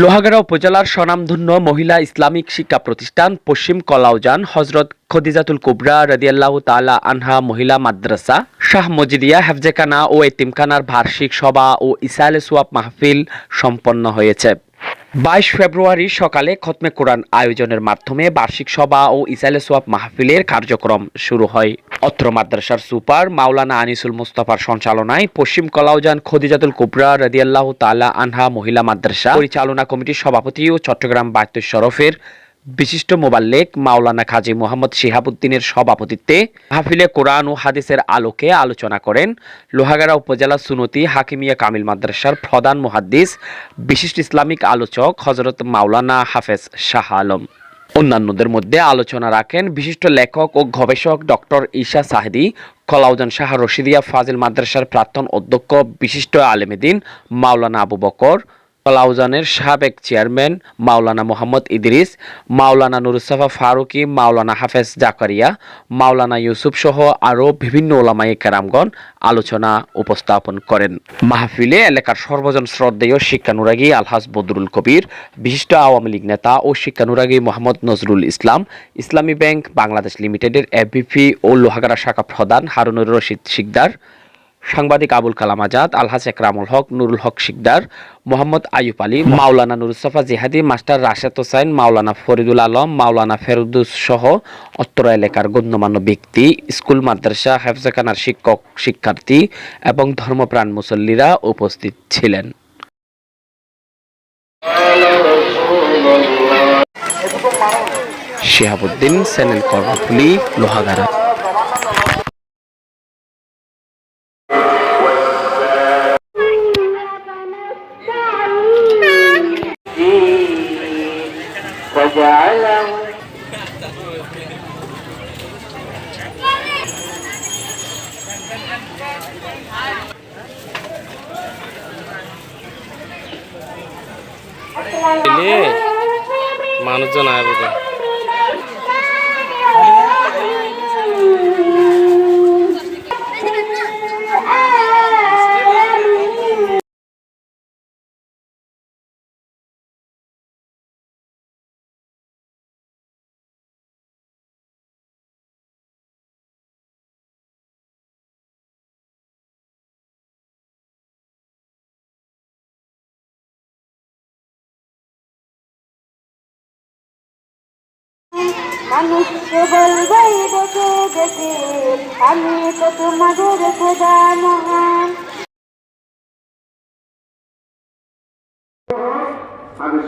লোহাগাড়া উপজেলার স্বনামধন্য মহিলা ইসলামিক শিক্ষা প্রতিষ্ঠান পশ্চিম কলাউজান হজরত খদিজাতুল কুবরা রদিয়াল্লাহ তালা আনহা মহিলা মাদ্রাসা, শাহ মজিদিয়া হেফজেখানা ও এতিমখানার বার্ষিক সভা ও ইসাইল সোয়াব মাহফিল সম্পন্ন হয়েছে। বাইশ ফেব্রুয়ারি সকালে খতমে কোরআন আয়োজনের মাধ্যমে বার্ষিক সভা ও ইসালে সোয়াব মাহফিলের কার্যক্রম শুরু হয়। অত্র মাদ্রাসার সুপার মাওলানা আনিসুল মুস্তাফার সঞ্চালনায় পশ্চিম কলাউজান খদিজাতুল কুবরা রদিয়াল্লাহ তালা আনহা মহিলা মাদ্রাসা পরিচালনা কমিটির সভাপতি ও চট্টগ্রাম বায়তুল শরফের বিশিষ্ট মোবাল্লেক মাওলানা খাজি মোহাম্মদ শিহাবুদ্দিনের সভাপতিত্বে হাফিলে কোরআন ও হাদিসের আলোকে আলোচনা করেন লোহাগাড়া উপজেলা সুনতি হাকিমিয়া কামিল মাদ্রাসার প্রধান মুহাদ্দিস, বিশিষ্ট ইসলামিক আলোচক হজরত মাওলানা হাফেজ শাহ আলম। অন্যান্যদের মধ্যে আলোচনা রাখেন বিশিষ্ট লেখক ও গবেষক ডক্টর ঈশা সাহেদি, কলাউজান শাহ রশিদিয়া ফাজিল মাদ্রাসার প্রাক্তন অধ্যক্ষ বিশিষ্ট আলেমেদিন মাওলানা আবু বকর কলাউজানের সাবেক চেয়ারম্যান মাওলানা মোহাম্মদ ইদ্রিস, মাওলানা নুরুসাফা ফারুকি, মাওলানা হাফেজ জাকারিয়া, মাওলানা ইউসুফ সহ আরও বিভিন্ন ওলামায়ে কেরামগণ আলোচনা উপস্থাপন করেন। মাহফিলে এলাকার সর্বজন শ্রদ্ধেয় শিক্ষানুরাগী আলহাজ বদরুল কবির, বিশিষ্ট আওয়ামী লীগ নেতা ও শিক্ষানুরাগী মোহাম্মদ নজরুল ইসলাম, ইসলামী ব্যাংক বাংলাদেশ লিমিটেডের এবিপি ও লোহাগাড়া শাখা প্রধান হারুনুর রশিদ শিকদার সাংবাদিক আবুল কালাম আজাদ, আলহাজ একরামুল হক, নুরুল হক শিকদার, মোহাম্মদ আইয়ুব আলী, মাওলানা নুরুসফা জিহাদি, মাস্টার রাশেদ হোসাইন মাওলানা ফরিদুল আলম, মাওলানা ফেরদুস সহ অত্র এলাকার গণ্যমান্য ব্যক্তি, স্কুল মাদ্রাসা, হেফজাখানার শিক্ষক, শিক্ষার্থী এবং ধর্মপ্রাণ মুসল্লিরা উপস্থিত ছিলেন। শিহাবুদ্দিন সেনেল কর্ণফুলি, লোহাগাড়া। giỏi lắm মানুষজন আয় বোধ মানুষ বলবাই দেখে দেখে আমি তো তোমাদের খোদা মহান। আমি